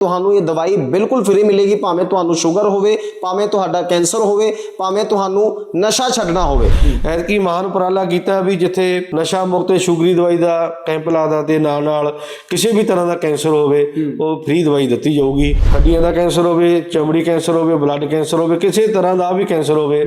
ਤੁਹਾਨੂੰ ਇਹ ਦਵਾਈ ਬਿਲਕੁਲ ਫ੍ਰੀ ਮਿਲੇਗੀ ਭਾਵੇਂ ਤੁਹਾਨੂੰ ਸ਼ੂਗਰ ਹੋਵੇ ਭਾਵੇਂ ਤੁਹਾਡਾ ਕੈਂਸਰ ਹੋਵੇ ਭਾਵੇਂ ਤੁਹਾਨੂੰ ਨਸ਼ਾ ਛੱਡਣਾ ਹੋਵੇ। ਐਤਕੀ ਮਹਾਨ ਉਪਰਾਲਾ ਕੀਤਾ ਵੀ ਜਿੱਥੇ ਨਸ਼ਾ ਮੁਕਤ ਸ਼ੂਗਰੀ ਦਵਾਈ ਦਾ ਕੈਂਪ ਲਾਦਾ ਤੇ ਨਾਲ ਨਾਲ ਕਿਸੇ ਵੀ ਤਰ੍ਹਾਂ ਦਾ ਕੈਂਸਰ ਹੋਵੇ ਉਹ ਫ੍ਰੀ ਦਵਾਈ ਦਿੱਤੀ ਜਾਊਗੀ। ਹੱਡੀਆਂ ਦਾ ਕੈਂਸਰ ਹੋਵੇ ਚਮੜੀ ਕੈਂਸਰ ਹੋਵੇ ਬਲੱਡ ਕੈਂਸਰ ਹੋਵੇ ਕਿਸੇ ਤਰ੍ਹਾਂ ਦਾ ਵੀ ਕੈਂਸਰ ਹੋਵੇ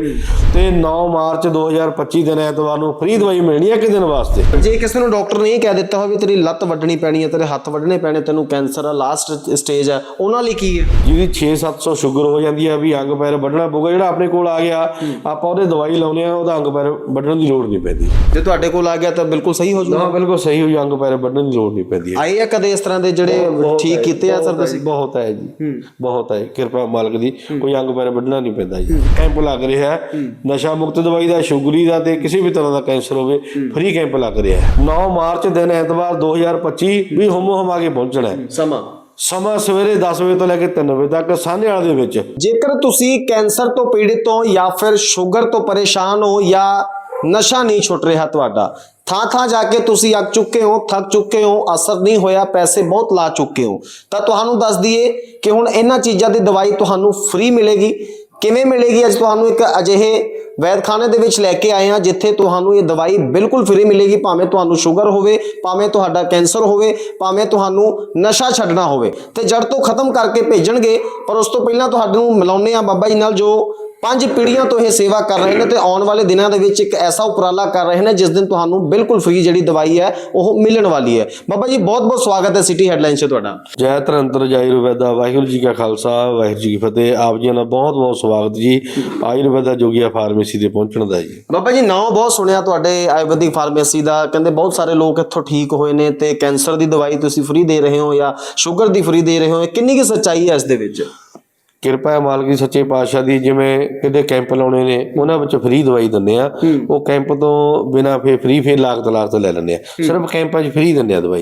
ਤੇ 9 ਮਾਰਚ 2025 ਦਿਨ ਐਤਵਾਰ ਨੂੰ ਫ੍ਰੀ ਦਵਾਈ ਮਿਲਣੀ ਹੈ ਕਿ ਦਿਨ ਵਾਸਤੇ। ਜੇ ਕਿਸੇ ਨੂੰ ਡਾਕਟਰ ਨੇ ਇਹ ਕਹਿ ਦਿੱਤਾ ਹੋਵੇ ਤੇਰੀ ਲੱਤ ਵੱਢਣੀ ਪੈਣੀ ਹੈ ਤੇਰੇ ਹੱਥ ਵੱਢਣੇ ਪੈਣੇ ਤੈਨੂੰ ਕੈਂਸਰ ਆ ਲਾਸਟ ਸਟੇਜ ਹੈ ਉਹਨਾਂ ਲਈ ਕੀ ਹੈ? ਜਿਹਦੀ 6-700 ਸ਼ੂਗਰ ਹੋ ਜਾਂਦੀ ਆ ਵੀ ਅੰਗ ਪੈਰ ਵੱਢਣਾ ਪਊਗਾ ਜਿਹੜਾ ਆਪਣੇ ਕੋਲ ਆ ਗਿਆ ਆਪਾਂ ਉਹਦੇ ਦਵਾਈ ਲਾਉਨੇ ਆ ਉਹਦਾ ਅੰਗ ਪੈਰ ਵੱਢਣ ਦੀ ਲੋੜ ਨਹੀਂ ਪੈਂਦੀ। ਜੇ ਤੁਹਾਡੇ ਕੋਲ ਆ ਗਿਆ ਤਾਂ ਬਿਲਕੁਲ ਸਹੀ ਹੋ ਜਾਊਗਾ ਬਿਲਕੁਲ ਸਹੀ ਹੋਈ ਅੰਗ ਪੈਰ ਵੱਢਣ ਦੀ ਲੋੜ ਨਹੀਂ ਪੈਂਦੀ। ਆਏ ਆ ਕਦੇ ਇਸ ਤਰ੍ਹਾਂ ਦੇ ਜਿਹੜੇ ਠੀਕ ਕੀਤੇ ਆ ਸਰ ਤੁਸੀਂ? ਬਹੁਤ ਹੈ ਜੀ ਬਹੁਤ ਹੈ ਕਿਰਪਾ ਮਾਲਕ ਦੀ ਕੋਈ ਅੰਗ ਪੈਰ ਵੱਢਣਾ ਨਹੀਂ ਪੈਂਦਾ ਜੀ। ਕੈਂਪ ਲੱਗ ਰਿਹਾ ਹੈ ਨਸ਼ਾ ਮੁਕਤ ਦਵਾਈ ਦਾ ਸ਼ੂਗਰੀ ਦਾ ਤੇ ਕਿਸੇ ਵੀ ਤਰ੍ਹਾਂ ਦਾ ਕੈਂਸਰ ਹੋਵੇ ਫ੍ਰੀ ਕੈਂਪ ਲੱਗ ਰਿਹਾ ਹੈ। 9 ਮਾਰਚ ਦਿਨ ਐਤਵਾਰ 2025 ਵੀ ਹਮੋ ਹਮਾ ਕੇ ਪਹੁੰਚਣਾ ਹੈ। ਸਮਾਂ। ਸਮਾਂ ਸਵੇਰੇ 10 ਵਜੇ ਤੋਂ ਲੈ ਕੇ 3 ਵਜੇ ਤੱਕ ਸਾਹਨੇਵਾਲ ਦੇ ਵਿੱਚ। ਜੇਕਰ ਤੁਸੀਂ ਕੈਂਸਰ ਤੋਂ ਪੀੜਿਤ ਹੋ ਜਾਂ ਫਿਰ ਸ਼ੂਗਰ ਤੋਂ ਪਰੇਸ਼ਾਨ ਹੋ ਜਾਂ ਨਸ਼ਾ ਨਹੀਂ ਛੁੱਟ ਰਿਹਾ ਤੁਹਾਡਾ, ਥਾਂ ਥਾਂ ਜਾ ਕੇ ਤੁਸੀਂ ਅੱਕ ਚੁੱਕੇ ਹੋ, ਥੱਕ ਚੁੱਕੇ ਹੋ, ਅਸਰ ਨਹੀਂ ਹੋਇਆ, ਪੈਸੇ ਬਹੁਤ ਲਾ ਚੁੱਕੇ ਹੋ, ਤਾਂ ਤੁਹਾਨੂੰ ਦੱਸ ਦਈਏ ਕਿ ਹੁਣ ਇਹਨਾਂ ਚੀਜ਼ਾਂ ਦੀ ਦਵਾਈ ਤੁਹਾਨੂੰ ਫ੍ਰੀ ਮਿਲੇਗੀ। ਕਿਵੇਂ ਮਿਲੇਗੀ? ਅੱਜ ਤੁਹਾਨੂੰ ਇੱਕ ਅਜਿਹੇ ਵੈਦਖਾਨੇ ਦੇ ਵਿੱਚ ਲੈ ਕੇ ਆਏ ਹਾਂ, ਜਿੱਥੇ ਤੁਹਾਨੂੰ ਇਹ ਦਵਾਈ ਬਿਲਕੁਲ ਫ੍ਰੀ ਮਿਲੇਗੀ, ਭਾਵੇਂ ਤੁਹਾਨੂੰ ਸ਼ੂਗਰ ਹੋਵੇ, ਭਾਵੇਂ ਤੁਹਾਡਾ ਕੈਂਸਰ ਹੋਵੇ, ਭਾਵੇਂ ਤੁਹਾਨੂੰ ਨਸ਼ਾ ਛੱਡਣਾ ਹੋਵੇ। ਤੇ ਜੜ ਤੋਂ ਖਤਮ ਕਰਕੇ ਭੇਜਣਗੇ, ਪਰ ਉਸ ਤੋਂ ਪਹਿਲਾਂ ਤੁਹਾਨੂੰ ਮਿਲਾਉਂਦੇ ਆ ਬਾਬਾ ਜੀ ਨਾਲ ਜੋ ਪੰਜ ਪੀੜ੍ਹੀਆਂ ਤੋਂ ਇਹ ਸੇਵਾ ਕਰ ਰਹੇ ਨੇ ਤੇ ਆਉਣ ਵਾਲੇ ਦਿਨਾਂ ਦੇ ਵਿੱਚ ਇੱਕ ਐਸਾ ਉਪਰਾਲਾ ਕਰ ਰਹੇ ਨੇ ਜਿਸ ਦਿਨ ਤੁਹਾਨੂੰ ਬਿਲਕੁਲ ਫ੍ਰੀ ਜਿਹੜੀ ਦਵਾਈ ਹੈ ਉਹ ਮਿਲਣ ਵਾਲੀ ਹੈ। ਬਾਬਾ ਜੀ ਬਹੁਤ ਬਹੁਤ ਸਵਾਗਤ ਹੈ ਸਿਟੀ ਹੈਡਲਾਈਨ 'ਚ ਤੁਹਾਡਾ। ਜੈ ਧਰੰਤਰ ਜੈ ਆਯੁਰਵੈਦਾ ਵਾਹਿਗੁਰੂ ਜੀ ਕਾ ਖਾਲਸਾ ਵਾਹਿਗੁਰੂ ਜੀ ਕੀ ਫਤਿਹ। ਆਪ ਜੀ ਦਾ ਬਹੁਤ ਬਹੁਤ ਸਵਾਗਤ ਜੀ। ਆਯੁਰਵੈਦਾ ਜੋਗੀਆ ਫਾਰਮੇਸੀ ਦੇ ਪਹੁੰਚਣ ਦਾ ਜੀ। ਬਾਬਾ ਜੀ ਨਾਮ ਬਹੁਤ ਸੁਣਿਆ ਤੁਹਾਡੇ ਆਯੁਰਵੈਦਿਕ ਫਾਰਮੇਸੀ ਦਾ। ਕਹਿੰਦੇ ਬਹੁਤ ਸਾਰੇ ਲੋਕ ਇੱਥੋਂ ਠੀਕ ਹੋਏ ਨੇ ਤੇ ਕੈਂਸਰ ਦੀ ਦਵਾਈ ਤੁਸੀਂ ਫ੍ਰੀ ਦੇ ਰਹੇ ਹੋ ਜਾਂ ਸ਼ੂਗਰ ਦੀ ਫ੍ਰੀ ਦੇ ਰਹੇ ਹੋ। ਕਿੰਨੀ ਕੀ ਸੱਚਾਈ ਹੈ ਇਸ ਦੇ ਵਿੱਚ? ਕਿਰਪਾ ਹੈ ਮਾਲਕ ਸੱਚੇ ਪਾਤਸ਼ਾਹ ਦੀ ਜਿਵੇਂ ਕਿਤੇ ਕੈਂਪ ਲਾਉਣੇ ਨੇ ਉਹਨਾਂ ਵਿੱਚ ਫ੍ਰੀ ਦਵਾਈ ਦਿੰਦੇ ਆ ਉਹ ਕੈਂਪ ਤੋਂ ਬਿਨਾ ਫੇ ਫ੍ਰੀ ਫੇ ਲਾਗਤ ਲਾਗਤ ਲੈ ਲੈਂਦੇ ਆ ਸਿਰਫ ਕੈਂਪਾਂ 'ਚ ਫ੍ਰੀ ਦਿੰਦੇ ਆ ਦਵਾਈ।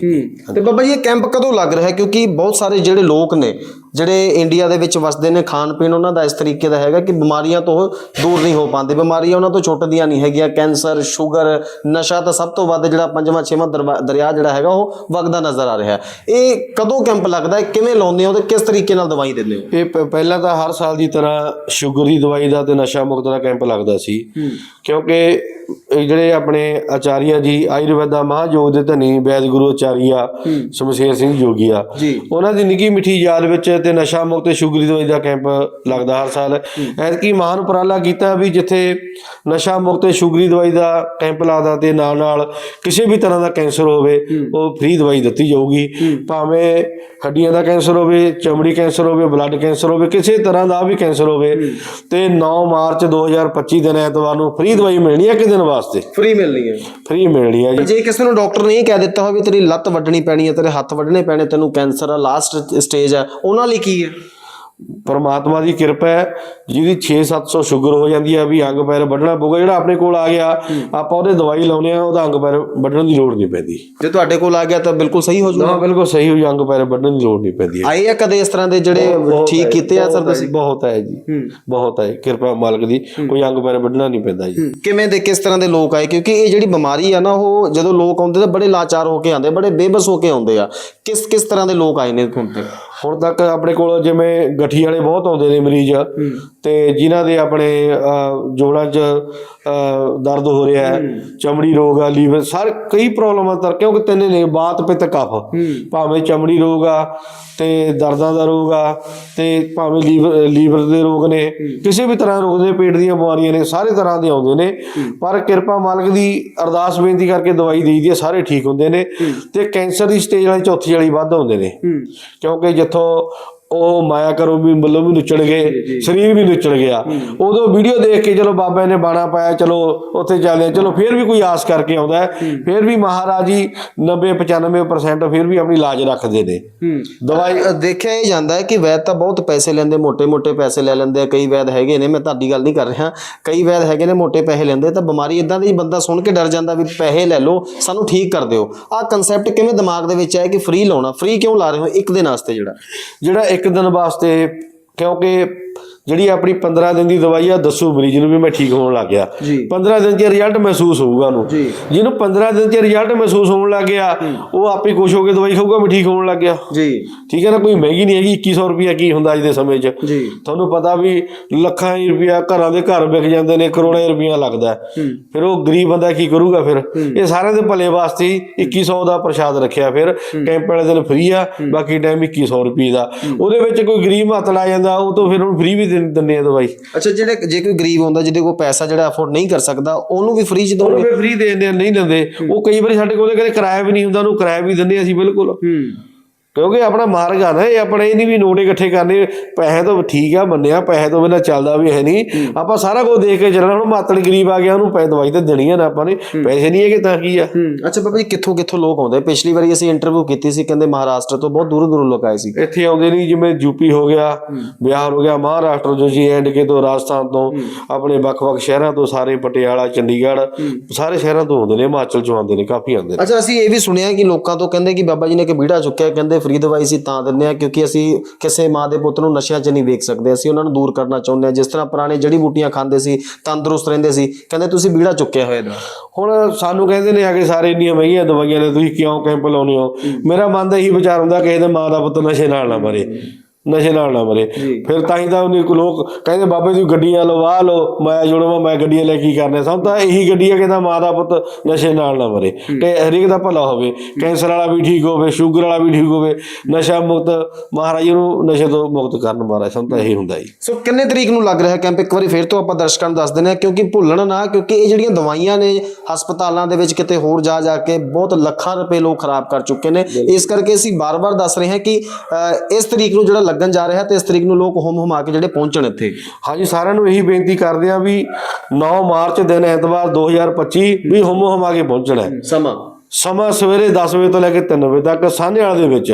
ਤੇ ਬਾਬਾ ਜੀ ਇਹ ਕੈਂਪ ਕਦੋਂ ਲੱਗ ਰਿਹਾ? ਕਿਉਂਕਿ ਬਹੁਤ ਸਾਰੇ ਜਿਹੜੇ ਲੋਕ ਨੇ ਜਿਹੜੇ ਇੰਡੀਆ ਦੇ ਵਿੱਚ ਵਸਦੇ ਨੇ ਖਾਣ ਪੀਣ ਉਹਨਾਂ ਦਾ ਇਸ ਤਰੀਕੇ ਦਾ ਹੈਗਾ ਕਿ ਬਿਮਾਰੀਆਂ ਤੋਂ ਦੂਰ ਨਹੀਂ ਹੋ ਪਾਉਂਦੇ। ਬਿਮਾਰੀਆਂ ਉਹਨਾਂ ਤੋਂ ਛੁੱਟਦੀਆਂ ਨਹੀਂ ਹੈਗੀਆਂ। ਕੈਂਸਰ ਸ਼ੂਗਰ ਨਸ਼ਾ ਤਾਂ ਸਭ ਤੋਂ ਵੱਧ ਜਿਹੜਾ ਪੰਜਵਾਂ ਛੇਵਾਂ ਦਰਿਆ ਜਿਹੜਾ ਹੈਗਾ ਉਹ ਵਗਦਾ ਨਜ਼ਰ ਆ ਰਿਹਾ ਹੈ। ਇਹ ਕਦੋਂ ਕੈਂਪ ਲੱਗਦਾ ਹੈ? ਕਿਵੇਂ ਲਾਉਂਦੇ ਹੋ ਤੇ ਕਿਸ ਤਰੀਕੇ ਨਾਲ ਦਵਾਈ ਦਿੰਦੇ ਹੋ? ਇਹ ਪਹਿਲਾਂ ਤਾਂ ਹਰ ਸਾਲ ਦੀ ਤਰ੍ਹਾਂ ਸ਼ੂਗਰ ਦੀ ਦਵਾਈ ਦਾ ਤੇ ਨਸ਼ਾ ਮੁਕਤ ਦਾ ਕੈਂਪ ਲੱਗਦਾ ਸੀ। ਕਿਉਂਕਿ ਜਿਹੜੇ ਆਪਣੇ ਆਚਾਰੀਆ ਜੀ ਆਯੁਰਵੈਦਾ ਮਹਾਯੋਗ ਦੇ ਧਨੀ ਵੈਦ ਗੁਰੂ ਆਚਾਰੀਆ ਸ਼ਮਸ਼ੇਰ ਸਿੰਘ ਜੋਗੀਆ। ਉਹਨਾਂ ਦੀ ਨਿੱਕੀ ਮਿੱਠੀ ਯਾਦ ਵਿੱਚ ਤੇ ਨਸ਼ਾ ਮੁਕਤ ਸ਼ੂਗਰ ਦਵਾਈ ਦਾ ਕੈਂਪ ਲੱਗਦਾ ਹਰ ਸਾਲ। ਐਤਕੀ ਮਹਾਨ ਉਪਰਾਲਾ ਕੀਤਾ ਵੀ ਜਿੱਥੇ ਨਸ਼ਾ ਮੁਕਤ ਸ਼ੂਗਰੀ ਦਵਾਈ ਦਾ ਕੈਂਪ ਲਾਦਾ ਤੇ ਨਾਲ ਨਾਲ ਕਿਸੇ ਵੀ ਤਰ੍ਹਾਂ ਦਾ ਕੈਂਸਰ ਹੋਵੇ ਉਹ ਫ੍ਰੀ ਦਵਾਈ ਦਿੱਤੀ ਜਾਊਗੀ। ਭਾਵੇਂ ਹੱਡੀਆਂ ਦਾ ਕੈਂਸਰ ਹੋਵੇ ਚਮੜੀ ਕੈਂਸਰ ਹੋਵੇ ਬਲੱਡ ਕੈਂਸਰ ਹੋਵੇ ਕਿਸੇ ਤਰ੍ਹਾਂ ਦਾ ਵੀ ਕੈਂਸਰ ਹੋਵੇ ਤੇ 9 ਮਾਰਚ 2025 ਦਿਨ ਐਤਵਾਰ ਨੂੰ ਫ੍ਰੀ ਦਵਾਈ ਮਿਲਣੀ ਹੈ ਕਿ ਦਿਨ ਵਾਸਤੇ? ਫ੍ਰੀ ਮਿਲਣੀ ਹੈ। ਫ੍ਰੀ ਮਿਲਣੀ ਹੈ ਜੀ। ਜੇ ਕਿਸੇ ਨੂੰ ਡਾਕਟਰ ਨੇ ਇਹ ਕਹਿ ਦਿੱਤਾ ਹੋਵੇ ਤੇਰੀ ਲੱਤ ਵੱਢਣੀ ਪੈਣੀ ਹੈ ਤੇਰੇ ਹੱਥ ਵੱਢਣੇ ਪੈਣੇ ਤੈਨੂੰ ਕੈਂਸਰ ਆ ਲਾਸਟ ਸਟੇਜ ਹੈ ਉਹਨਾਂ ਲਈ ਕੀ ਹੈ? ਪਰਮਾਤਮਾ ਦੀ ਕਿਰਪਾ ਹੈ ਜਿਹਦੀ 6-700 ਸ਼ੂਗਰ ਹੋ ਜਾਂਦੀ ਆ ਵੀ ਅੰਗ ਪੈਰ ਵੱਢਣਾ ਪਊਗਾ ਜਿਹੜਾ ਆਪਣੇ ਕੋਲ ਆ ਗਿਆ ਆਪਾਂ ਉਹਦੇ ਦਵਾਈ ਲਾਉਨੇ ਆ ਉਹਦਾ ਅੰਗ ਪੈਰ ਵੱਢਣ ਦੀ ਲੋੜ ਨਹੀਂ ਪੈਂਦੀ। ਜੇ ਤੁਹਾਡੇ ਕੋਲ ਆ ਗਿਆ ਤਾਂ ਬਿਲਕੁਲ ਸਹੀ ਹੋ ਜਾਊਗਾ। ਬਿਲਕੁਲ ਸਹੀ ਹੋਈ ਅੰਗ ਪੈਰ ਵੱਢਣ ਦੀ ਲੋੜ ਨਹੀਂ ਪੈਂਦੀ। ਆਏ ਆ ਕਦੇ ਇਸ ਤਰ੍ਹਾਂ ਦੇ ਜਿਹੜੇ ਠੀਕ ਕੀਤੇ ਆ ਸਰ ਤੁਸੀਂ? ਬਹੁਤ ਹੈ ਜੀ ਬਹੁਤ ਹੈ ਕਿਰਪਾ ਮਾਲਕ ਦੀ ਕੋਈ ਅੰਗ ਪੈਰ ਵੱਢਣਾ ਨਹੀਂ ਪੈਂਦਾ ਜੀ। ਕਿਵੇਂ ਦੇ ਕਿਸ ਤਰ੍ਹਾਂ ਦੇ ਲੋਕ ਆਏ? ਕਿਉਂਕਿ ਇਹ ਜਿਹੜੀ ਬਿਮਾਰੀ ਆ ਨਾ ਉਹ ਜਦੋਂ ਲੋਕ ਆਉਂਦੇ ਤਾਂ ਬੜੇ ਲਾਚਾਰ ਹੋ ਕੇ ਆਉਂਦੇ ਬੜੇ ਬੇਬਸ ਹੋ ਕੇ ਆਉਂਦੇ ਆ। ਕਿਸ ਕਿਸ ਤਰ੍ਹਾਂ ਦੇ ਲੋਕ ਆਏ ਨੇ ਤੱਕ ਹੁਣ ਤੱਕ ਆਪਣੇ ਕੋਲ ਜਿਵੇਂ ਗਠੀ ਵਾਲੇ ਬਹੁਤ ਆਉਂਦੇ ਨੇ ਮਰੀਜ਼ ਤੇ ਜਿਨ੍ਹਾਂ ਦੇ ਆਪਣੇ ਜੋੜਾਂ 'ਚ ਦਰਦ ਹੋ ਰਿਹਾ ਹੈ ਚਮੜੀ ਰੋਗ ਆ ਲੀਵਰ ਸਰ ਕਈ ਪ੍ਰੋਬਲਮਾਂ ਤਰ ਕਿਉਂਕਿ ਤਿੰਨੇ ਨੇ ਬਾਤ ਪਿੱਤ ਕਫ। ਭਾਵੇਂ ਚਮੜੀ ਰੋਗ ਆ ਤੇ ਦਰਦਾਂ ਦਾ ਰੋਗ ਆ ਤੇ ਭਾਵੇਂ ਲੀਵਰ ਲੀਵਰ ਦੇ ਰੋਗ ਨੇ ਕਿਸੇ ਵੀ ਤਰ੍ਹਾਂ ਰੋਗ ਦੇ ਪੇਟ ਦੀਆਂ ਬਿਮਾਰੀਆਂ ਨੇ ਸਾਰੇ ਤਰ੍ਹਾਂ ਦੇ ਆਉਂਦੇ ਨੇ। ਪਰ ਕਿਰਪਾ ਮਾਲਕ ਦੀ ਅਰਦਾਸ ਬੇਨਤੀ ਕਰਕੇ ਦਵਾਈ ਦੇਈਦੀ ਹੈ ਸਾਰੇ ਠੀਕ ਹੁੰਦੇ ਨੇ ਤੇ ਕੈਂਸਰ ਦੀ ਸਟੇਜ ਵਾਲੀ ਚੌਥੀ ਵਾਲੀ ਵੱਧ ਹੁੰਦੇ ਨੇ। ਕਿਉਂਕਿ ਜਿੱਥੋਂ ਉਹ ਮਾਇਆ ਕਰੋ ਵੀ ਮਤਲਬ ਵੀ ਨੁੱਚੜ ਗਏ ਸਰੀਰ ਵੀ ਨੁੱਚੜ ਗਿਆ। ਉਦੋਂ ਵੀਡੀਓ ਦੇਖ ਕੇ ਚਲੋ ਬਾਬਾ ਨੇ ਬਾਣਾ ਪਾਇਆ ਚਲੋ ਉੱਥੇ ਚੱਲੇ ਚਲੋ ਫਿਰ ਵੀ ਕੋਈ ਆਸ ਕਰਕੇ ਆਉਂਦਾ ਫਿਰ ਵੀ ਮਹਾਰਾਜ ਜੀ 90 95% ਫਿਰ ਵੀ ਆਪਣੀ ਲਾਜ ਰੱਖਦੇ ਨੇ। ਦਵਾਈ ਦੇਖਿਆ ਇਹ ਜਾਂਦਾ ਹੈ ਕਿ ਵੈਦ ਤਾਂ ਬਹੁਤ ਪੈਸੇ ਲੈਂਦੇ ਮੋٹے-ਮੋٹے ਪੈਸੇ ਲੈ ਲੈਂਦੇ ਆ ਕਈ ਵੈਦ ਹੈਗੇ ਨੇ ਮੈਂ ਤੁਹਾਡੀ ਗੱਲ ਨਹੀਂ ਕਰ ਰਿਹਾ। ਕਈ ਵੈਦ ਹੈਗੇ ਨੇ ਮੋٹے ਪੈਸੇ ਲੈਂਦੇ ਤਾਂ ਬਿਮਾਰੀ ਇਦਾਂ ਦੀ ਬੰਦਾ ਸੁਣ ਕੇ ਡਰ ਜਾਂਦਾ ਵੀ ਪੈਸੇ ਲੈ ਲਓ ਸਾਨੂੰ ਠੀਕ ਕਰ ਦਿਓ। ਆਹ ਕਨਸੈਪਟ ਕਿਵੇਂ ਦਿਮਾਗ ਦੇ ਵਿੱਚ ਆਇਆ ਕਿ ਫ੍ਰੀ ਲਾਉਣਾ? ਫ੍ਰੀ ਕਿਉਂ ਲਾ ਰਹੇ ਹੋ ਇੱਕ ਦਿਨ ਵਾਸਤੇ ਜਿਹੜਾ? ਜਿਹੜਾ ਇੱਕ ਦਿਨ ਵਾਸਤੇ ਕਿਉਂਕਿ ਜਿਹੜੀ ਆਪਣੀ 15 ਦਿਨ ਦੀ ਦਵਾਈ ਆ ਦੱਸੋ ਮਰੀਜ਼ ਨੂੰ ਵੀ ਮੈਂ ਠੀਕ ਹੋਣ ਲੱਗ ਗਿਆ। ਜੀ। 15 ਦਿਨ 'ਚ ਰਿਜ਼ਲਟ ਮਹਿਸੂਸ ਹੋਊਗਾ ਉਹਨੂੰ। ਜਿਹਨੂੰ 15 ਦਿਨ 'ਚ ਰਿਜ਼ਲਟ ਮਹਿਸੂਸ ਹੋਣ ਲੱਗ ਗਿਆ ਉਹ ਆਪੇ ਖੁਸ਼ ਹੋ ਕੇ ਦਵਾਈ ਖਾਊਗਾ ਵੀ ਠੀਕ ਹੋਣ ਲੱਗ ਗਿਆ। ਜੀ। ਠੀਕ ਹੈ ਨਾ ਕੋਈ ਮਹਿੰਗੀ ਨਹੀਂ ਹੈਗੀ 2100 ਰੁਪਿਆ ਕੀ ਹੁੰਦਾ ਅੱਜ ਦੇ ਸਮੇਂ 'ਚ। ਤੁਹਾਨੂੰ ਪਤਾ ਵੀ ਲੱਖਾਂ ਹੀ ਰੁਪਿਆ ਘਰਾਂ ਦੇ ਘਰ ਵਿਕ ਜਾਂਦੇ ਨੇ ਕਰੋੜਾਂ ਰੁਪਿਆ ਲੱਗਦਾ। ਫਿਰ ਉਹ ਗਰੀਬ ਬੰਦਾ ਕੀ ਕਰੂਗਾ ਫਿਰ? ਇਹ ਸਾਰਿਆਂ ਦੇ ਭਲੇ ਵਾਸਤੇ ਹੀ 2100 ਦਾ ਪ੍ਰਸ਼ਾਦ ਰੱਖਿਆ ਫਿਰ। ਕੈਂਪ ਵਾਲੇ ਦਿਨ ਫ੍ਰੀ ਆ ਬਾਕੀ ਟਾਈਮ 2100 ਰੁਪਏ ਦਾ। ਉਹਦੇ ਵਿੱਚ ਕੋਈ ਗਰੀਬ ਹੱਥ ਲਾ ਜਾਂਦਾ ਉਹ ਤੋਂ ਫਿਰ ਉਹਨੂੰ ਫ੍ਰੀ ਵੀ ਦਿੰ- ਦਿੰਦੇ ਆ ਦਵਾਈ। ਅੱਛਾ ਜਿਹੜੇ ਜੇ ਕੋਈ ਗਰੀਬ ਹੁੰਦਾ ਜਿਹਦੇ ਕੋਲ ਪੈਸਾ ਜਿਹੜਾ ਅਫੋਰਡ ਨਹੀਂ ਕਰ ਸਕਦਾ ਉਹਨੂੰ ਵੀ ਫ੍ਰੀ ਚ ਉਹਨੂੰ ਦੋਗੇ ਫਿਰ ਦੇ ਦਿੰਦੇ ਆ, ਨਹੀਂ ਦਿੰਦੇ। ਉਹ ਕਈ ਵਾਰੀ ਸਾਡੇ ਕੋਲ ਕਦੇ ਕਿਰਾਇਆ ਵੀ ਨਹੀਂ ਹੁੰਦਾ ਉਹਨੂੰ ਕਿਰਾਇਆ ਵੀ ਦਿੰਦੇ ਆ ਅਸੀਂ ਬਿਲਕੁਲ। ਹੂੰ। ਕਿਉਂਕਿ ਆਪਣਾ ਮਾਰਗ ਆ ਨਾ ਇਹ ਆਪਣਾ ਇਹ ਨਹੀਂ ਵੀ ਨੋਟ ਇਕੱਠੇ ਕਰਨੇ ਪੈਸੇ ਤਾਂ ਠੀਕ ਆ ਮੰਨਿਆ ਪੈਸੇ ਤੋਂ ਬਿਨਾਂ ਚੱਲਦਾ ਵੀ ਹੈ ਨਹੀਂ। ਆਪਾਂ ਸਾਰਾ ਕੁਝ ਦੇਖ ਕੇ ਚੱਲਣਾ ਹੁਣ ਮਾਤੜ ਗਰੀਬ ਆ ਗਿਆ ਉਹਨੂੰ ਪੈਸੇ ਦਵਾਈ ਤਾਂ ਦੇਣੀ ਆ ਨਾ ਆਪਾਂ ਨੇ। ਪੈਸੇ ਨਹੀਂ ਹੈਗੇ ਤਾਂ ਕੀ ਆ? ਅੱਛਾ ਬਾਬਾ ਜੀ ਕਿੱਥੋਂ ਕਿੱਥੋਂ ਲੋਕ ਆਉਂਦੇ? ਪਿਛਲੀ ਵਾਰੀ ਅਸੀਂ ਇੰਟਰਵਿਊ ਕੀਤੀ ਸੀ ਕਹਿੰਦੇ ਮਹਾਰਾਸ਼ਟਰ ਤੋਂ ਬਹੁਤ ਦੂਰੋਂ ਦੂਰੋਂ ਲੋਕ ਆਏ ਸੀ। ਇੱਥੇ ਆਉਂਦੇ ਨਹੀਂ ਜਿਵੇਂ ਯੂਪੀ ਹੋ ਗਿਆ ਬਿਹਾਰ ਹੋ ਗਿਆ ਮਹਾਰਾਸ਼ਟਰ ਤੋਂ ਜੀ ਐਂਡ ਕੇ ਤੋਂ ਰਾਜਸਥਾਨ ਤੋਂ ਆਪਣੇ ਵੱਖ-ਵੱਖ ਸ਼ਹਿਰਾਂ ਤੋਂ ਸਾਰੇ ਪਟਿਆਲਾ ਚੰਡੀਗੜ੍ਹ ਸਾਰੇ ਸ਼ਹਿਰਾਂ ਤੋਂ ਆਉਂਦੇ ਨੇ ਹਿਮਾਚਲ ਚੋਂ ਆਉਂਦੇ ਨੇ ਕਾਫੀ ਆਉਂਦੇ ਨੇ। ਅੱਛਾ ਅਸੀਂ ਇਹ ਵੀ ਸੁਣਿਆ ਕਿ ਲੋਕਾਂ ਤੋਂ ਕਹਿੰਦੇ ਕਿ ਬਾਬਾ ਜੀ ਨੇ ਕਿ ਬੀੜਾ ਚੁੱਕਿਆ ਕਹਿੰਦੇ ਫ੍ਰੀ ਦਵਾਈ ਸੀ ਤਾਂ ਦਿੰਦੇ ਆ ਕਿਉਂਕਿ ਅਸੀਂ ਕਿਸੇ ਮਾਂ ਦੇ ਪੁੱਤ ਨੂੰ ਨਸ਼ਿਆਂ 'ਚ ਨਹੀਂ ਵੇਖ ਸਕਦੇ। ਅਸੀਂ ਉਹਨਾਂ ਨੂੰ ਦੂਰ ਕਰਨਾ ਚਾਹੁੰਦੇ ਆ ਜਿਸ ਤਰ੍ਹਾਂ ਪੁਰਾਣੇ ਜੜੀ ਬੂਟੀਆਂ ਖਾਂਦੇ ਸੀ, ਤੰਦਰੁਸਤ ਰਹਿੰਦੇ ਸੀ, ਕਹਿੰਦੇ ਤੁਸੀਂ ਬੀੜਾ ਚੁੱਕਿਆ ਹੋਇਆ ਇਹਦਾ। ਹੁਣ ਸਾਨੂੰ ਕਹਿੰਦੇ ਨੇ ਆ ਕੇ ਸਾਰੇ ਇੰਨੀਆਂ ਮਹਿੰਗੀਆਂ ਦਵਾਈਆਂ ਨੇ, ਤੁਸੀਂ ਕਿਉਂ ਕੈਂਪ ਲਾਉਨੇ ਹੋ? ਮੇਰਾ ਮਨ ਦਾ ਇਹੀ ਵਿਚਾਰ ਹੁੰਦਾ ਕਿਸੇ ਦੇ ਮਾਂ ਦਾ ਪੁੱਤ ਨਸ਼ੇ ਨਾਲ ਨਾ ਮਰੇ। ਨਸ਼ੇ ਨਾਲ ਨਾ ਮਰੇ। ਫਿਰ ਤਾਂ ਹੀ ਤਾਂ ਉਹਨੇ ਕੋ ਲੋਕ ਕਹਿੰਦੇ ਬਾਬੇ ਦੀ ਗੱਡੀਆਂ ਲਵਾ ਲਓ ਮੈਂ ਜੁੜਵਾ ਮੈਂ ਗੱਡੀਆਂ ਲੈ ਕੀ ਕਰਨੇ ਸਾਨੂੰ ਤਾਂ ਇਹੀ ਗੱਡੀ ਹੈ ਕਹਿੰਦਾ ਮਾਂ ਦਾ ਪੁੱਤ ਨਸ਼ੇ ਨਾਲ ਨਾ ਮਰੇ। ਤੇ ਹਰੇਕ ਦਾ ਭਲਾ ਹੋਵੇ ਕੈਂਸਰ ਵਾਲਾ ਵੀ ਠੀਕ ਹੋਵੇ ਸ਼ੂਗਰ ਵਾਲਾ ਵੀ ਠੀਕ ਹੋਵੇ ਨਸ਼ਾ ਮੁਕਤ ਮਹਾਰਾਜ ਨੂੰ ਨਸ਼ੇ ਤੋਂ ਮੁਕਤ ਕਰਨ ਮਹਾਰਾਜ ਸਾਨੂੰ ਤਾਂ ਇਹੀ ਹੁੰਦਾ ਜੀ। ਸੋ ਕਿੰਨੇ ਤਰੀਕ ਨੂੰ ਲੱਗ ਰਿਹਾ ਕੈਂਪ ਇੱਕ ਵਾਰੀ ਫੇਰ ਤੋਂ ਆਪਾਂ ਦਰਸ਼ਕਾਂ ਨੂੰ ਦੱਸ ਦਿੰਦੇ ਹਾਂ ਕਿਉਂਕਿ ਭੁੱਲਣ ਨਾ ਕਿਉਂਕਿ ਇਹ ਜਿਹੜੀਆਂ ਦਵਾਈਆਂ ਨੇ ਹਸਪਤਾਲਾਂ ਦੇ ਵਿੱਚ ਕਿਤੇ ਹੋਰ ਜਾ ਜਾ ਕੇ ਬਹੁਤ ਲੱਖਾਂ ਰੁਪਏ ਲੋਕ ਖਰਾਬ ਕਰ ਚੁੱਕੇ ਨੇ। ਇਸ ਕਰਕੇ ਅਸੀਂ ਬਾਰ-ਬਾਰ ਦੱਸ ਰਹੇ ਹਾਂ ਕਿ ਇਸ ਤਰੀਕ ਨੂੰ ਜਿਹੜਾ ਲੱਗਣ ਜਾ ਰਿਹਾ ਤੇ ਇਸ ਤਰੀਕ ਨੂੰ ਲੋਕ ਹੁਮ ਹੁਮਾ ਕੇ ਜਿਹੜੇ ਪਹੁੰਚਣ ਇੱਥੇ। ਹਾਂਜੀ ਸਾਰਿਆਂ ਨੂੰ ਇਹੀ ਬੇਨਤੀ ਕਰਦੇ ਆ ਵੀ 9 ਮਾਰਚ ਦਿਨ ਐਤਵਾਰ 2025 ਵੀ ਹੁਮ ਹੁਮਾ ਕੇ ਪਹੁੰਚਣਾ ਹੈ। ਸਮਾਂ। ਸਮਾਂ ਸਵੇਰੇ 10 ਵਜੇ ਤੋਂ ਲੈ ਕੇ 3 ਵਜੇ ਤੱਕ ਸਾਹਨੇਵਾਲ ਦੇ ਵਿੱਚ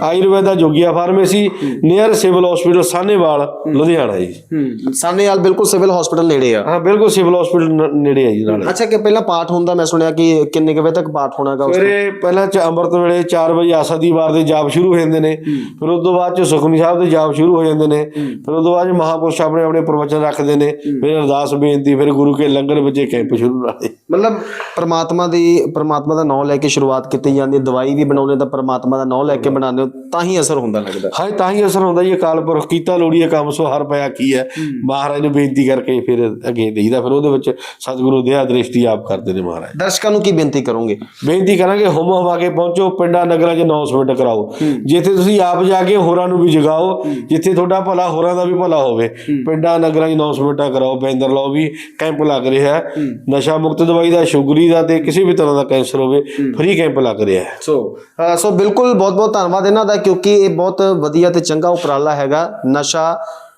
Ayurveda Jogia pharmacy near civil hospital Sahnewal Ludhiana ji. ਹੂੰ ਸਾਨੇਵਾਲ ਬਿਲਕੁਲ ਸਿਵਲ ਹਸਪੀਟਲ ਨੇੜੇ ਆ। ਹਾਂ ਬਿਲਕੁਲ ਸਿਵਲ ਹਸਪੀਟਲ ਨੇੜੇ ਹੈ ਜੀ ਨਾਲ। ਅੱਛਾ ਕਿ ਪਹਿਲਾਂ ਪਾਠ ਹੁੰਦਾ ਮੈਂ ਸੁਣਿਆ ਕਿ ਕਿੰਨੇ ਵਜੇ ਤੱਕ ਪਾਠ ਹੋਣਾਗਾ ਉਸ ਸਵੇਰੇ ਪਹਿਲਾਂ ਚ ਅੰਮ੍ਰਿਤ ਵੇਲੇ 4 ਵਜੇ ਆਸਾ ਦੀ ਵਾਰ ਦੇ ਜਾਪ ਸ਼ੁਰੂ ਹੋ ਜਾਂਦੇ ਨੇ। ਫਿਰ ਉਸ ਤੋਂ ਬਾਅਦ ਚ ਸੁਖਮਨੀ ਸਾਹਿਬ ਦੇ ਜਾਪ ਸ਼ੁਰੂ ਹੋ ਜਾਂਦੇ ਨੇ। ਫਿਰ ਉਸ ਤੋਂ ਬਾਅਦ ਮਹਾਪੁਰਸ਼ ਆਪਣੇ ਆਪਣੇ ਪ੍ਰਵਚਨ ਰੱਖਦੇ ਨੇ। ਫਿਰ ਅਰਦਾਸ ਬੇਨਤੀ ਫਿਰ ਗੁਰੂ ਕੇ ਲੰਗਰ ਵਿੱਚ ਕੈਂਪ ਸ਼ੁਰੂ ਨਾਲੇ। ਮਤਲਬ ਪ੍ਰਮਾਤਮਾ ਦੀ ਪ੍ਰਮਾਤਮਾ ਦਾ ਨਾਮ ਲੈ ਕੇ ਸ਼ੁਰੂਆਤ ਕੀਤੀ ਜਾਂਦੀ ਹੈ ਦਵਾਈ ਵੀ ਬਣਾਉਂਦੇ ਤਾਂ ਪ੍ਰਮਾਤਮਾ ਦਾ ਨਾਮ ਲੈ ਕੇ ਬਣਾਉਂਦੇ ਹੋ ਤਾਂ ਹੀ ਅਸਰ ਹੁੰਦਾ ਲੱਗਦਾ। ਹਾਂ ਤਾਂ ਹੀ ਅਸਰ ਹੁੰਦਾ ਜੀ ਅਕਾਲ ਪੁਰਖ ਕੀਤਾ ਲੋੜੀਏ ਕੰਮ ਸੋ ਹਰ ਪਿਆ ਕੀ ਹੈ? ਮਹਾਰਾਜ ਨੂੰ ਬੇਨਤੀ ਕਰਕੇ ਫਿਰ ਅੱਗੇ ਦੇਈਦਾ ਫਿਰ ਉਹਦੇ ਵਿੱਚ ਸਤਿਗੁਰੂ ਦਿਆ ਦ੍ਰਿਸ਼ਟੀ ਆਪ ਕਰਦੇ ਨੇ ਮਹਾਰਾਜ। ਦਰਸ਼ਕਾਂ ਨੂੰ ਕੀ ਬੇਨਤੀ ਕਰੋਗੇ? ਬੇਨਤੀ ਕਰਾਂਗੇ ਹੁਮ ਹਵਾ ਕੇ ਪਹੁੰਚੋ ਪਿੰਡਾਂ ਨਗਰਾਂ 'ਚ ਅਨਾਉਂਸਮੈਂਟ ਕਰਾਓ। ਜਿੱਥੇ ਤੁਸੀਂ ਆਪ ਜਾ ਕੇ ਹੋਰਾਂ ਨੂੰ ਵੀ ਜਗਾਓ ਜਿੱਥੇ ਤੁਹਾਡਾ ਭਲਾ ਹੋਰਾਂ ਦਾ ਵੀ ਭਲਾ ਹੋਵੇ। ਪਿੰਡਾਂ ਨਗਰਾਂ 'ਚ ਅਨਾਉਂਸਮੈਂਟਾਂ ਕਰਾਓ ਬੈਨਰ ਲਾਓ ਵੀ ਕੈਂਪ ਲੱਗ ਰਿਹਾ ਹੈ। ਨਸ਼ਾ ਮੁਕਤ ਦਵਾਈ ਦਾ ਸ਼ੂਗਰੀ ਦਾ ਤੇ ਕਿਸੇ ਵੀ ਤਰ੍ਹਾਂ ਦਾ ਕੈਂਸਰ ਹੋਵੇ ਫ੍ਰੀ ਕੈਂਪ ਲੱਗ ਰਿਹਾ ਹੈ। ਸੋ ਸੋ ਬਿਲਕੁਲ ਬਹੁਤ ਬਹੁਤ ਧੰਨਵਾਦ ਇਹਨਾਂ ਦਾ ਕਿਉਂਕਿ ਇਹ ਬਹੁਤ ਵਧੀਆ ਤੇ ਚੰਗਾ ਉਪਰਾਲਾ ਹੈਗਾ। ਨਸ਼ਾ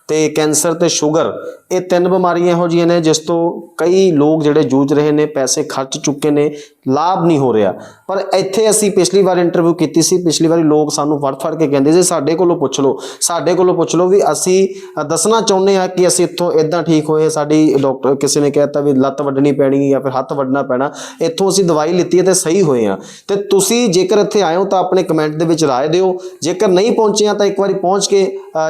ਤੇ ਕੈਂਸਰ ਤੇ ਸ਼ੂਗਰ ਇਹ ਤਿੰਨ ਬਿਮਾਰੀਆਂ ਇਹੋ ਜਿਹੀਆਂ ਨੇ ਜਿਸ ਤੋਂ ਕਈ ਲੋਕ ਜਿਹੜੇ ਜੂਝ ਰਹੇ ਨੇ ਪੈਸੇ ਖਰਚ ਚੁੱਕੇ ਨੇ ਲਾਭ ਨਹੀਂ ਹੋ ਰਿਹਾ। ਪਰ ਇੱਥੇ ਅਸੀਂ ਪਿਛਲੀ ਵਾਰ ਇੰਟਰਵਿਊ ਕੀਤੀ ਸੀ, ਪਿਛਲੀ ਵਾਰੀ ਲੋਕ ਸਾਨੂੰ ਫੜ ਫੜ ਕੇ ਕਹਿੰਦੇ ਸੀ, ਸਾਡੇ ਕੋਲੋਂ ਪੁੱਛ ਲਓ, ਸਾਡੇ ਕੋਲੋਂ ਪੁੱਛ ਲਓ ਵੀ ਅਸੀਂ ਦੱਸਣਾ ਚਾਹੁੰਦੇ ਆ ਕਿ ਅਸੀਂ ਇੱਥੋਂ ਇਦਾਂ ਠੀਕ ਹੋਏ, ਸਾਡੀ ਡਾਕਟਰ ਕਿਸੇ ਨੇ ਕਹਿਤਾ ਵੀ ਲੱਤ ਵੱਢਣੀ ਪੈਣੀ ਜਾਂ ਫਿਰ ਹੱਥ ਵੱਢਣਾ ਪੈਣਾ, ਇੱਥੋਂ ਅਸੀਂ ਦਵਾਈ ਲਿੱਤੀ ਹੈ ਤੇ ਸਹੀ ਹੋਏ ਆ ਤੇ ਤੁਸੀਂ ਜੇਕਰ ਇੱਥੇ ਆਏ ਹੋ ਤਾਂ ਆਪਣੇ ਕਮੈਂਟ ਦੇ ਵਿੱਚ ਰਾਏ ਦਿਓ, ਜੇਕਰ ਨਹੀਂ ਪਹੁੰਚੇ ਆ ਤਾਂ ਇੱਕ ਵਾਰੀ ਪਹੁੰਚ ਕੇ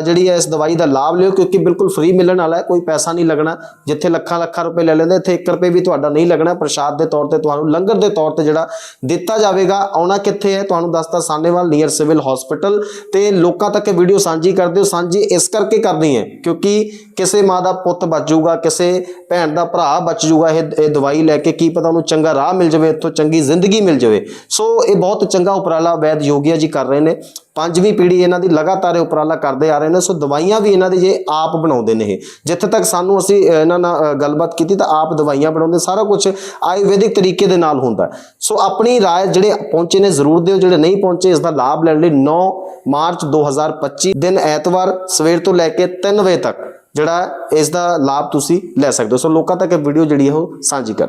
ਜਿਹੜੀ ਹੈ ਇਸ ਦਵਾਈ ਦਾ ਲਾਭ ਲਿਓ, ਕਿਉਂਕਿ ਬਿਲਕੁਲ ਫ੍ਰੀ ਮਿਲਣ ਵਾਲਾ ਹੈ, ਕੋਈ ਪੈਸਾ ਨਹੀਂ ਲੱਗਣਾ, ਜਿੱਥੇ ਲੱਖਾਂ ਲੱਖਾਂ ਰੁਪਏ ਲੈ ਲੈਂਦੇ, ਇੱਥੇ 1 ਰੁਪਏ ਵੀ ਤੁਹਾਡਾ ਨਹੀਂ ਲੱਗਣਾ, ਪ੍ਰਸ਼ਾਦ ਦੇ ਤੌਰ ਤੇ ਤੁਹਾਨੂੰ ਲੰਗਰ ਦੇ ਤੌਰ ਤੇ ਜਿਹੜਾ ਦਿੱਤਾ ਜਾਵੇਗਾ, ਆਉਣਾ ਕਿੱਥੇ ਹੈ? ਤੁਹਾਨੂੰ ਦੱਸਤਾ ਸਾਨੇਵਾਲ ਨੀਅਰ ਸਿਵਲ ਹਸਪੀਟਲ ਤੇ ਲੋਕਾਂ ਤੱਕ ਇਹ ਵੀਡੀਓ ਸਾਂਝੀ ਕਰਦੇ ਹੋ ਸਾਂਝੀ ਇਸ ਕਰਕੇ ਕਰਨੀ ਹੈ, ਕਿਉਂਕਿ ਕਿਸੇ ਮਾਂ ਦਾ ਪੁੱਤ ਬਚ ਜਾਊਗਾ, ਕਿਸੇ ਭੈਣ ਦਾ ਭਰਾ ਬਚ ਜਾਊਗਾ, ਇਹ ਇਹ ਦਵਾਈ ਲੈ ਕੇ ਕੀ ਪਤਾ ਉਹਨੂੰ ਚੰਗਾ ਰਾਹ ਮਿਲ ਜਾਵੇ, ਇੱਥੋਂ ਚੰਗੀ ਜ਼ਿੰਦਗੀ ਮਿਲ ਜਾਵੇ। ਸੋ ਇਹ ਬਹੁਤ ਚੰਗਾ ਉਪਰਾਲਾ ਵੈਦ ਯੋਗੀਆ ਜੀ ਕਰ ਰਹੇ ਨੇ। ਪੰਜਵੀਂ ਪੀੜ੍ਹੀ ਇਹਨਾਂ ਦੀ ਲਗਾਤਾਰ ਇਹ ਉਪਰਾਲਾ ਕਰਦੇ ਆ ਰਹੇ ਨੇ, ਸੋ ਦਵਾਈਆਂ ਵੀ ਇਹਨਾਂ ਦੇ ਜੇ ਆਪ ਬਣਾਉਂਦੇ ਨੇ ਇਹ। ਜਿੱਥੇ ਤੱਕ ਸਾਨੂੰ ਅਸੀਂ ਇਹਨਾਂ ਨਾਲ ਗੱਲਬਾਤ ਕੀਤੀ ਤਾਂ ਆਪ ਦਵਾਈਆਂ ਬਣਾਉਂਦੇ, ਸਾਰਾ ਕੁਝ ਆਯੁਰਵੈਦਿਕ ਤਰੀਕੇ ਦੇ ਨਾਲ ਹੁੰਦਾ। ਸੋ ਆਪਣੀ ਰਾਏ ਜਿਹੜੇ ਪਹੁੰਚੇ ਨੇ, ਜ਼ਰੂਰ ਦਿਓ, ਜਿਹੜੇ ਨਹੀਂ ਪਹੁੰਚੇ, ਇਸ ਦਾ ਲਾਭ ਲੈਣ ਲਈ 9 ਮਾਰਚ 2025 ਦਿਨ ਐਤਵਾਰ, ਸਵੇਰ ਤੋਂ ਲੈ ਕੇ 3 ਵਜੇ ਤੱਕ ਜਿਹੜਾ ਇਸ ਦਾ ਲਾਭ ਤੁਸੀਂ ਲੈ ਸਕਦੇ ਹੋ। ਸੋ ਲੋਕਾਂ ਤੱਕ ਇਹ ਵੀਡੀਓ ਜਿਹੜੀ ਹੈ ਉਹ ਸਾਂਝੀ ਕਰ